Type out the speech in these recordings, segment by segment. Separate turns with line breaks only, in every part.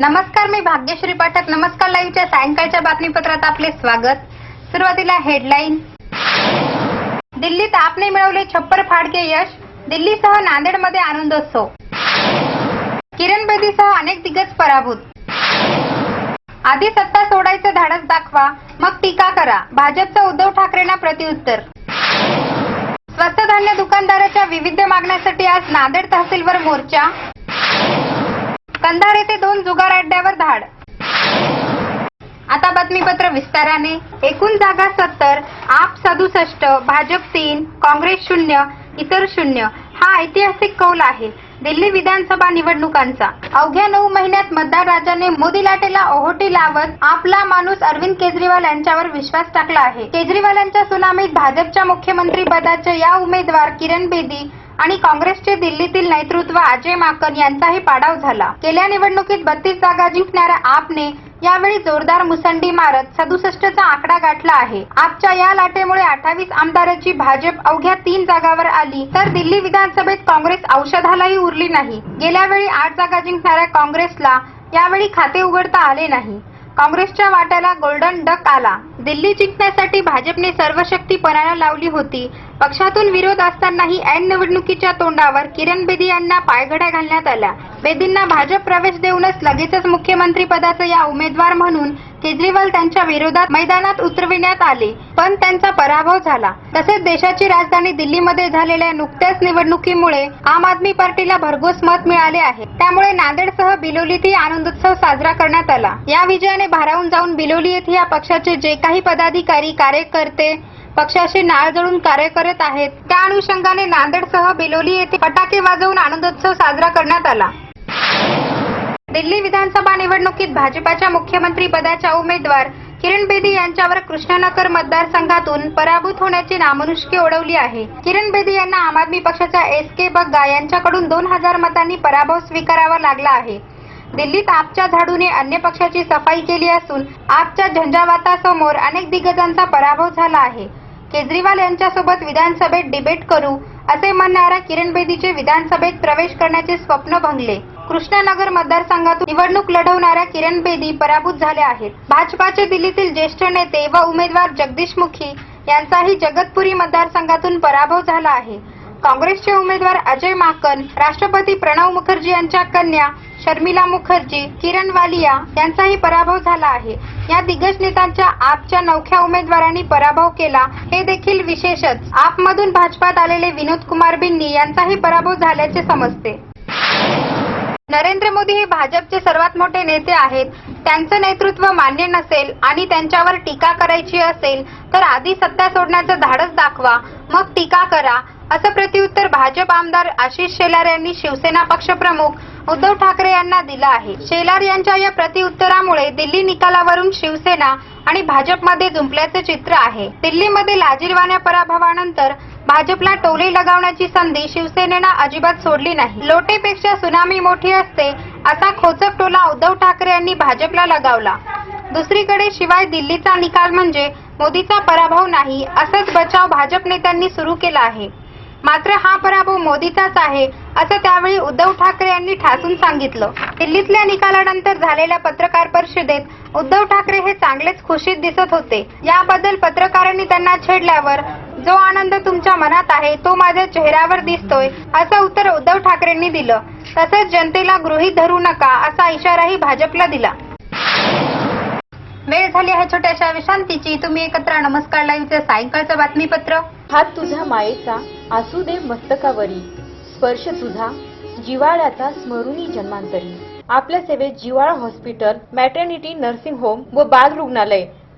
नमस्कार मी भाग्यश्री पाठक. नमस्कार लाईव्हच्या सायंकाळच्या बातमीपत्रात आपले स्वागत. सुरुवातीला हेडलाईन. दिल्लीत आपने मिळवले छप्पर फाडके यश दिल्लीसह नांदेडमध्ये आनंदोत्सव. किरण बेदीसह अनेक दिग्गज पराभूत. आधी सत्ता सोडायचं धाडस दाखवा मग टीका करा. भाजपचं उद्धव ठाकरेंना प्रत्युत्तर. स्वस्त धान्य दुकानदाराच्या विविध मागण्यासाठी आज नांदेड तहसीलवर मोर्चा. कंधार येथे दोन जुगार अड्ड्यावर धाड. आता बातमीपत्र विस्ताराने. एकूण जागा सत्तर आप सदुसष्ट भाजप तीन काँग्रेस शून्य इतर शून्य. हा ऐतिहासिक कौल आहे. दिल्ली विधानसभा निवडणुकांचा. अवघ्या नऊ महिन्यात मतदार राजाने मोदी लाटेला ओहोटी लावत आपला माणूस अरविंद केजरीवाल यांच्यावर विश्वास टाकला आहे. केजरीवालांच्या सुनामीत भाजपच्या मुख्यमंत्री पदाचे या उमेदवार किरण बेदी आणि काँग्रेसचे दिल्लीतील नेतृत्व अजय माकन यांचाही पाडाव झाला. गेल्या निवडणुकीत बत्तीस जागा जिंकणाऱ्या आपने यावेळी जोरदार मुसंडी मारत सदुसष्टचा आकडा गाठला आहे. आपच्या या लाटेमुळे अठ्ठावीस आमदाराची भाजप अवघ्या तीन जागावर आली तर दिल्ली विधानसभेत काँग्रेस औषधालाही उरली नाही. गेल्या वेळी आठ जागा जिंकणाऱ्या काँग्रेसला यावेळी खाते उघडता आले नाही. काँग्रेसच्या वाट्याला गोल्डन डक आला. दिल्ली जिंकण्यासाठी भाजपने सर्व शक्ती पणाला लावली होती. पक्षातून विरोध असतानाही ऐन निवडणुकीच्या तोंडावर किरण बेदी यांना पायघड्या घालण्यात आल्या. बेदींना भाजप प्रवेश देऊनच लगेचच मुख्यमंत्री पदाचा या उमेदवार म्हणून केजरीवाल त्यांच्या विरोधात मैदानात उतरविण्यात आले पण त्यांचा पराभव झाला. तसेच देशाची राजधानी दिल्लीमध्ये झालेल्या नुकत्याच निवडणुकीमुळे आम आदमी पार्टीला भरघोस मत मिळाले आहे. त्यामुळे नांदेडसह बिलोलीतही आनंदोत्सव साजरा करण्यात आला. या विजयाने भारावून जाऊन बिलोली येथे या पक्षाचे जे काही पदाधिकारी कार्यकर्ते पक्षाशी नाळ जळून कार्य करत आहेत त्या अनुषंगाने नांदेडसह बिलोली येथे फटाके वाजवून आनंदोत्सव साजरा करण्यात आला. दिल्ली विधानसभा निवडणुकीत भाजपाच्या मुख्यमंत्री पदाच्या उमेदवार किरण बेदी यांच्यावर कृष्णनगर मतदारसंघातून पराभूत होण्याची नामनुष्की ओढवली आहे. किरण बेदी यांना आम आदमी पक्षाच्या एस के बग्गा यांच्याकडून दोन हजार मतांनी पराभव स्वीकारावा लागला आहे. दिल्लीत आपच्या झाडूने अन्य पक्षाची सफाई केली असून आपच्या झंझावातासमोर अनेक दिग्गजांचा पराभव झाला आहे. केजरीवाल यांच्यासोबत विधानसभेत डिबेट करू असे म्हणणाऱ्या किरण बेदीचे विधानसभेत प्रवेश करण्याचे स्वप्न भंगले. कृष्णनगर मतदारसंघातून निवडणूक लढवणाऱ्या किरण बेदी पराभूत झाल्या आहेत. भाजपाचे दिल्लीतील ज्येष्ठ नेते व उमेदवार जगदीश मुखी यांचाही जगतपुरी मतदारसंघातून पराभव झाला आहे. काँग्रेसचे उमेदवार अजय माकन राष्ट्रपती प्रणव मुखर्जी यांच्या कन्या शर्मिला मुखर्जी किरण वालिया यांचाही पराभव झाला आहे. या दिग्गज नेत्यांच्या आपच्या नवख्या उमेदवारांनी पराभव केला हे देखील विशेषच. आपमधून भाजपात आलेले विनोद कुमार बिन्नी यांचाही पराभव झाल्याचे समजते. नरेंद्र मोदी हे भाजपचे सर्वात मोठे नेते आहेत. त्यांचं नेतृत्व मान्य नसेल आणि त्यांच्यावर टीका करायची असेल तर आधी सत्ता सोडण्याचं धाडस दाखवा. मग टीका करा. असं प्रत्युत्तर भाजप आमदार आशिष शेलार यांनी शिवसेना पक्षप्रमुख उद्धव ठाकरे यांना दिलं आहे. शेलार यांच्या या प्रतिउत्तरामुळे दिल्ली निकालावरून शिवसेना आणि भाजपमध्ये जुंपल्याचे चित्र आहे. दिल्लीमध्ये लाजीरवाण्या पराभवानंतर भाजपला टोली लगावण्याची संधी शिवसेनेनं अजिबात सोडली नाही. लोटेपेक्षा सुनामी मोठी असते असा खोचक टोला उद्धव ठाकरे यांनी भाजपला लगावला. दुसरीकडे शिवाय दिल्लीचा निकाल म्हणजे मोदीचा पराभव नाही असंच बचाव भाजप नेत्यांनी सुरू केला आहे. मात्र हा पराभव मोदीचाच आहे असं त्यावेळी उद्धव ठाकरे यांनी ठासून सांगितलं. दिल्लीतल्या निकालानंतर झालेल्या पत्रकार परिषदेत उद्धव ठाकरे हे चांगलेच खुशीत दिसत होते. याबद्दल पत्रकारांनी त्यांना छेडल्यावर जो आनंद तुमच्या मनात आहे तो माझ्या चेहऱ्यावर दिसतोय असं उत्तर उद्धव ठाकरेंनी दिलं. तसंच जनतेला गृहीत धरू नका असा इशाराही भाजपला दिला. वेळ झाली आहे छोट्याशा विश्रांतीची. तुम्ही एकत्र नमस्कार लाईव्हचं सायंकाळचं बातमीपत्र.
हात तुझ्या मायेचा असू दे मस्तकावरी. स्पर्श तुझा जिवाळ्याचा स्मरुणी जन्मांतरी. आपल्या सेवेत जिवाळा हॉस्पिटल मॅटर्निटी नर्सिंग होम व बाल रुग्णालय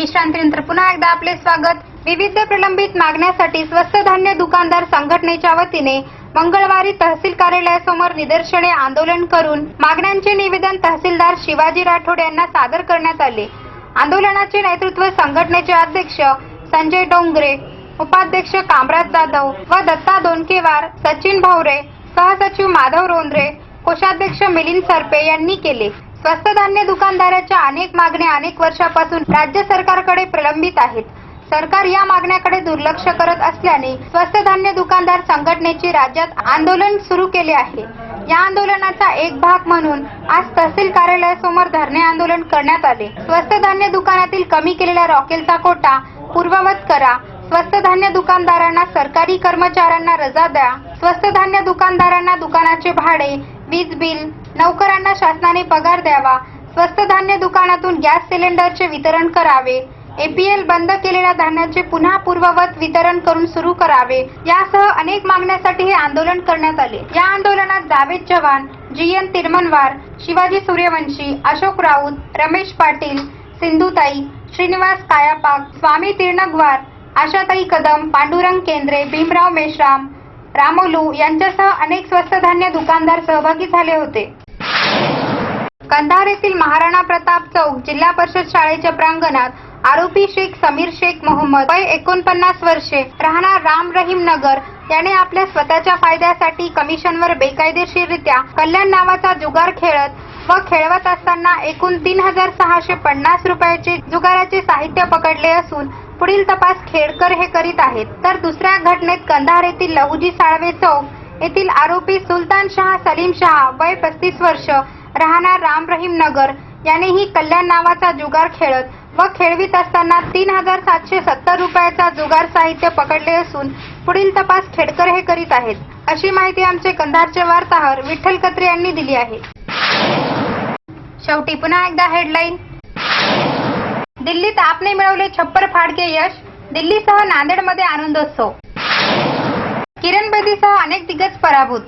विश्रांतीनंतर पुन्हा एकदा आपले स्वागत. विविध प्रलंबित मागण्यासाठी स्वस्त धान्य दुकानदार संघटनेच्या वतीने मंगळवारी तहसील कार्यालयासमोर निदर्शने आंदोलन करून मागण्यांचे निवेदन तहसीलदार शिवाजी राठोड यांना सादर करण्यात आले. आंदोलनाचे नेतृत्व संघटनेचे अध्यक्ष संजय डोंगरे उपाध्यक्ष कामराज जाधव व दत्ता दोनकेवार सचिन भावरे सहसचिव माधव रोंद्रे कोषाध्यक्ष मिलिंद सरपे यांनी केले. स्वस्त धान्य दुकानदाराच्या अनेक मागण्या अनेक वर्षापासून राज्य सरकारकडे प्रलंबित आहेत. सरकार या मागण्याकडे दुर्लक्ष करत असल्याने स्वस्त धान्य दुकानदार संघटनेचे राज्यात आंदोलन सुरू केले आहे. या आंदोलनाचा एक भाग म्हणून आज तहसील कार्यालयासमोर धरणे आंदोलन करण्यात आले. स्वस्त धान्य दुकानातील कमी केलेल्या रॉकेलचा कोटा पूर्ववत करा. स्वस्त धान्य दुकानदारांना सरकारी कर्मचाऱ्यांना रजा द्या. स्वस्त धान्य दुकानदारांना दुकानाचे भाडे वीज बिल नौकरांना शासनाने पगार द्यावा. स्वस्त धान्य दुकानातून गॅस सिलेंडरचे वितरण करावे. एपीएल बंद केलेल्या धान्याचे पुन्हा पूर्ववत वितरण करून सुरू करावे. यासह अनेक मागण्यासाठी हे आंदोलन करण्यात आले. या आंदोलनात जावेद चव्हाण जी एन तिरमनवार शिवाजी सूर्यवंशी अशोक राऊत रमेश पाटील सिंधुताई श्रीनिवास कायापाक स्वामी तिरणगवार आशाताई कदम पांडुरंग केंद्रे भीमराव मेश्राम रामोलू यांच्यासह अनेक स्वस्त धान्य दुकानदार सहभागी झाले होते. कंधार येथील महाराणा प्रताप चौक जिल्हा परिषद शाळेच्या प्रांगणात आरोपी शेख समीर शेख मोहम्मद वय एकोणपन्नास वर्षे राहणार राम रहीम नगर. याने आपल्या स्वतःच्या फायद्यासाठी कमिशनवर बेकायदेशीररित्या कल्याण नावाचा जुगार खेळत व खेळवत असताना एकूण तीन हजार सहाशे पन्नास रुपयाचे जुगाराचे साहित्य पकडले असून पुढील तपास खेडकर हे करीत आहेत. तर दुसऱ्या घटनेत कंधार येथील लहुजी साळवे चौक येथील आरोपी सुलतान शहा सलीम शहा वय पस्तीस वर्ष राहणार राम रहीम नगर. यानेही कल्याण नावाचा जुगार खेळत व खेळवीत असताना तीन हजार सातशे सत्तर रुपयाचा जुगार साहित्य पकडले असून पुढील तपास खेडकर हे करीत आहेत. अशी माहिती आमचे कंधारचे वार्ताहर विठ्ठल कत्रे यांनी दिली आहे. शेवटी पुन्हा एकदा हेडलाईन दिल्लीत आपने मिळवले छप्पर फाडके यश दिल्लीसह नांदेडमध्ये आनंदोत्सव. किरण बेदीसह अनेक दिग्गज पराभूत.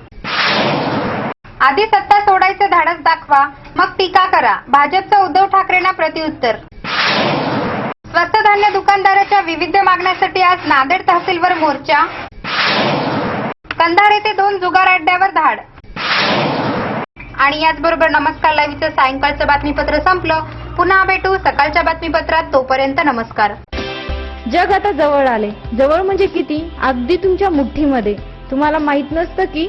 आधी सत्ता सोडायचं धाडस दाखवा मग टीका करा. भाजपचं उद्धव ठाकरेंना प्रत्युत्तर. स्वस्त धान्य दुकानदाराच्या विविध मागण्यासाठी आज नांदेड तहसीलवर मोर्चा. कंधार येथे दोन जुगार अड्ड्यावर धाड. आणि याचबरोबर नमस्कार लाईव्हचं सायंकाळचं बातमीपत्र संपलं. पुन्हा भेटू सकाळच्या बातमीपत्रात. तोपर्यंत नमस्कार.
जग आता जवळ आले. जवळ म्हणजे किती? अगदी तुमच्या मुठ्ठीमध्ये. तुम्हाला माहीत नसतं की